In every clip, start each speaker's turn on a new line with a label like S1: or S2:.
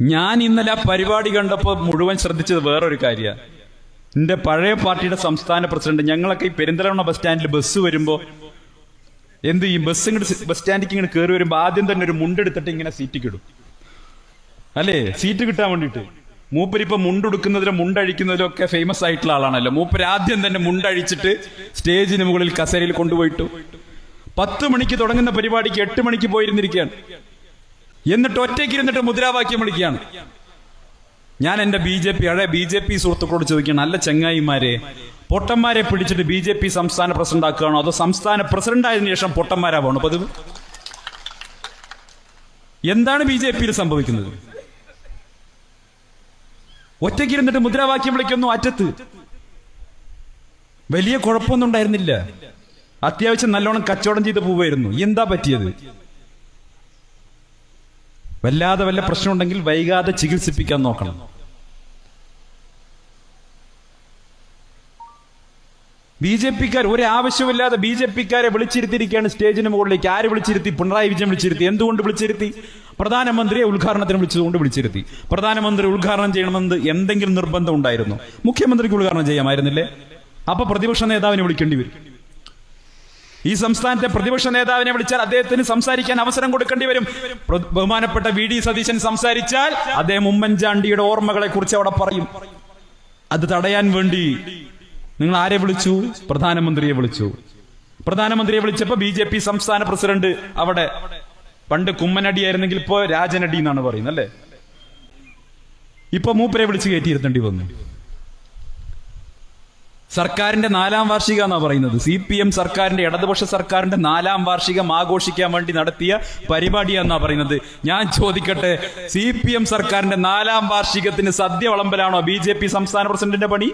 S1: ഞാൻ ഇന്നലെ ആ പരിപാടി കണ്ടപ്പോൾ മുഴുവൻ ശ്രദ്ധിച്ചത് വേറൊരു കാര്യമാണ് എന്റെ പഴയ പാർട്ടിയുടെ സംസ്ഥാന പ്രസിഡന്റ് ഞങ്ങളൊക്കെ ഈ പെരിന്തലമണ്ണ ബസ് സ്റ്റാൻഡിൽ ബസ് വരുമ്പോൾ എന്ത് ഈ ബസ് ഇങ്ങോട്ട് ബസ് സ്റ്റാൻഡിലേക്ക് ഇങ്ങനെ കയറി വരുമ്പോൾ ആദ്യം തന്നെ ഒരു മുണ്ടെടുത്തിട്ട് ഇങ്ങനെ സീറ്റ് ഇടും. അല്ലേ? സീറ്റ് കിട്ടാൻ വേണ്ടിയിട്ട്. മൂപ്പരിപ്പം മുണ്ടെടുക്കുന്നതിലും മുണ്ടഴിക്കുന്നതിലും ഒക്കെ ഫേമസ് ആയിട്ടുള്ള ആളാണല്ലോ. മൂപ്പര് ആദ്യം തന്നെ മുണ്ടഴിച്ചിട്ട് സ്റ്റേജിന് മുകളിൽ കസേരയിൽ കൊണ്ടുപോയിട്ടു. പത്ത് മണിക്ക് തുടങ്ങുന്ന പരിപാടിക്ക് എട്ട് മണിക്ക് പോയിരുന്നിരിക്കുകയാണ്. എന്നിട്ട് ഒറ്റയ്ക്ക് ഇരുന്നിട്ട് മുദ്രാവാക്യം വിളിക്കുകയാണ്. ഞാൻ എന്റെ ബി ജെ പി അഴേ ബി ജെ പി സുഹൃത്തുക്കളോട് ചോദിക്കണം നല്ല ചങ്ങായിമാരെ പൊട്ടന്മാരെ പിടിച്ചിട്ട് ബി ജെ പി സംസ്ഥാന പ്രസിഡന്റ് ആക്കുകയാണോ? അതോ സംസ്ഥാന പ്രസിഡന്റ് ആയതിനു ശേഷം പൊട്ടന്മാരാവാണോ പതിവ് എന്താണ് ബി ജെ പിയിൽ സംഭവിക്കുന്നത്? ഒറ്റയ്ക്ക് ഇരുന്നിട്ട് മുദ്രാവാക്യം വിളിക്കുന്നു അറ്റത്ത്. വലിയ കുഴപ്പമൊന്നും ഉണ്ടായിരുന്നില്ല. അത്യാവശ്യം നല്ലോണം കച്ചവടം ചെയ്ത് പോവായിരുന്നു എന്താ പറ്റിയത്? വല്ലാതെ വല്ല പ്രശ്നമുണ്ടെങ്കിൽ വൈകാതെ ചികിത്സിപ്പിക്കാൻ നോക്കണം. ബി ജെ പിക്കാർ ഒരു ആവശ്യമില്ലാതെ ബി ജെ പിക്കാരെ വിളിച്ചിരുത്തിയിരിക്കുകയാണ് സ്റ്റേജിന് മുകളിലേക്ക്. ആര് വിളിച്ചിരുത്തി? പിണറായി വിജയൻ വിളിച്ചിരുത്തി. എന്തുകൊണ്ട് വിളിച്ചിരുത്തി? പ്രധാനമന്ത്രിയെ ഉദ്ഘാടനത്തിന് വിളിച്ചതുകൊണ്ട് വിളിച്ചിരുത്തി. പ്രധാനമന്ത്രി ഉദ്ഘാടനം ചെയ്യണമെന്ന് എന്തെങ്കിലും നിർബന്ധം ഉണ്ടായിരുന്നു. മുഖ്യമന്ത്രിക്ക് ഉദ്ഘാടനം ചെയ്യാമായിരുന്നില്ലേ? അപ്പൊ പ്രതിപക്ഷ നേതാവിനെ വിളിക്കേണ്ടി വരും. ഈ സംസ്ഥാനത്തെ പ്രതിപക്ഷ നേതാവിനെ വിളിച്ചാൽ അദ്ദേഹത്തിന് സംസാരിക്കാൻ അവസരം കൊടുക്കേണ്ടി വരും. ബഹുമാനപ്പെട്ട വി ഡി സതീശൻ സംസാരിച്ചാൽ അദ്ദേഹം ഉമ്മൻചാണ്ടിയുടെ ഓർമ്മകളെ കുറിച്ച് അവിടെ പറയും. അത് തടയാൻ വേണ്ടി നിങ്ങൾ ആരെ വിളിച്ചു? പ്രധാനമന്ത്രിയെ വിളിച്ചു. പ്രധാനമന്ത്രിയെ വിളിച്ചപ്പോ ബി ജെ പി സംസ്ഥാന പ്രസിഡന്റ് അവിടെ പണ്ട് കുമ്മനടി കുമ്മനടിയായിരുന്നെങ്കിൽ ഇപ്പോ രാജനടി എന്നാണ് പറയുന്നത് അല്ലേ? ഇപ്പൊ മൂപ്പരെ വിളിച്ച് കയറ്റിയിരുത്തേണ്ടി വന്നു. സർക്കാരിന്റെ നാലാം വാർഷിക എന്നാ പറയുന്നത്. സി പി എം സർക്കാരിന്റെ ഇടതുപക്ഷ സർക്കാരിന്റെ നാലാം വാർഷികം ആഘോഷിക്കാൻ വേണ്ടി നടത്തിയ പരിപാടിയാന്നാ പറയുന്നത്. ഞാൻ ചോദിക്കട്ടെ സി പി എം സർക്കാരിന്റെ നാലാം വാർഷികത്തിന് സദ്യ വിളമ്പലാണോ ബി ജെ പി സംസ്ഥാന പ്രസിഡന്റിന്റെ പണി?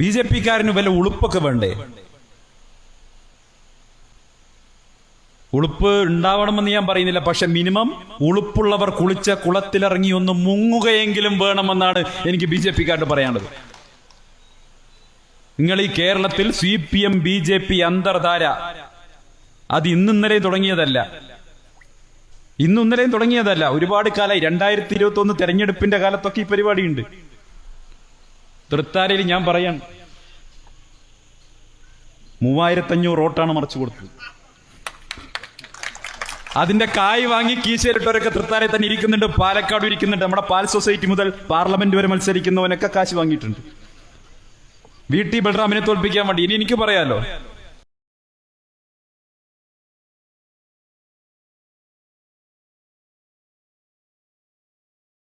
S1: ബി ജെ പിക്കാരന് വല്ല ഉളുപ്പൊക്കെ വേണ്ടേ? ഉളുപ്പ് ഉണ്ടാവണമെന്ന് ഞാൻ പറയുന്നില്ല. പക്ഷെ മിനിമം ഉളുപ്പുള്ളവർ കുളിച്ച കുളത്തിലിറങ്ങി ഒന്ന് മുങ്ങുകയെങ്കിലും വേണമെന്നാണ് എനിക്ക് ബി ജെ പിക്കാരോട് പറയാനുള്ളത്. നിങ്ങൾ ഈ കേരളത്തിൽ C P M B J P അന്തർധാര അത് ഇന്നിന്നലെയും തുടങ്ങിയതല്ല. ഇന്നിന്നലെയും തുടങ്ങിയതല്ല. ഒരുപാട് കാലമായി രണ്ടായിരത്തി ഇരുപത്തി ഒന്ന് തെരഞ്ഞെടുപ്പിന്റെ കാലത്തൊക്കെ ഈ പരിപാടിയുണ്ട്. തൃത്താരയിൽ ഞാൻ പറയാൻ മൂവായിരത്തഞ്ഞൂറ് വോട്ടാണ് മറച്ചു കൊടുത്തത്. അതിന്റെ കായ് വാങ്ങി കീശയിലിട്ടവരൊക്കെ തൃത്താരെ തന്നെ ഇരിക്കുന്നുണ്ട് പാലക്കാട് ഇരിക്കുന്നുണ്ട്. നമ്മുടെ പാൽ സൊസൈറ്റി മുതൽ പാർലമെന്റ് വരെ മത്സരിക്കുന്നവനൊക്കെ കാശ് വാങ്ങിയിട്ടുണ്ട്. വി ടി ബൽറാമിനെ തോൽപ്പിക്കാൻ വേണ്ടി. ഇനി എനിക്ക് പറയാലോ?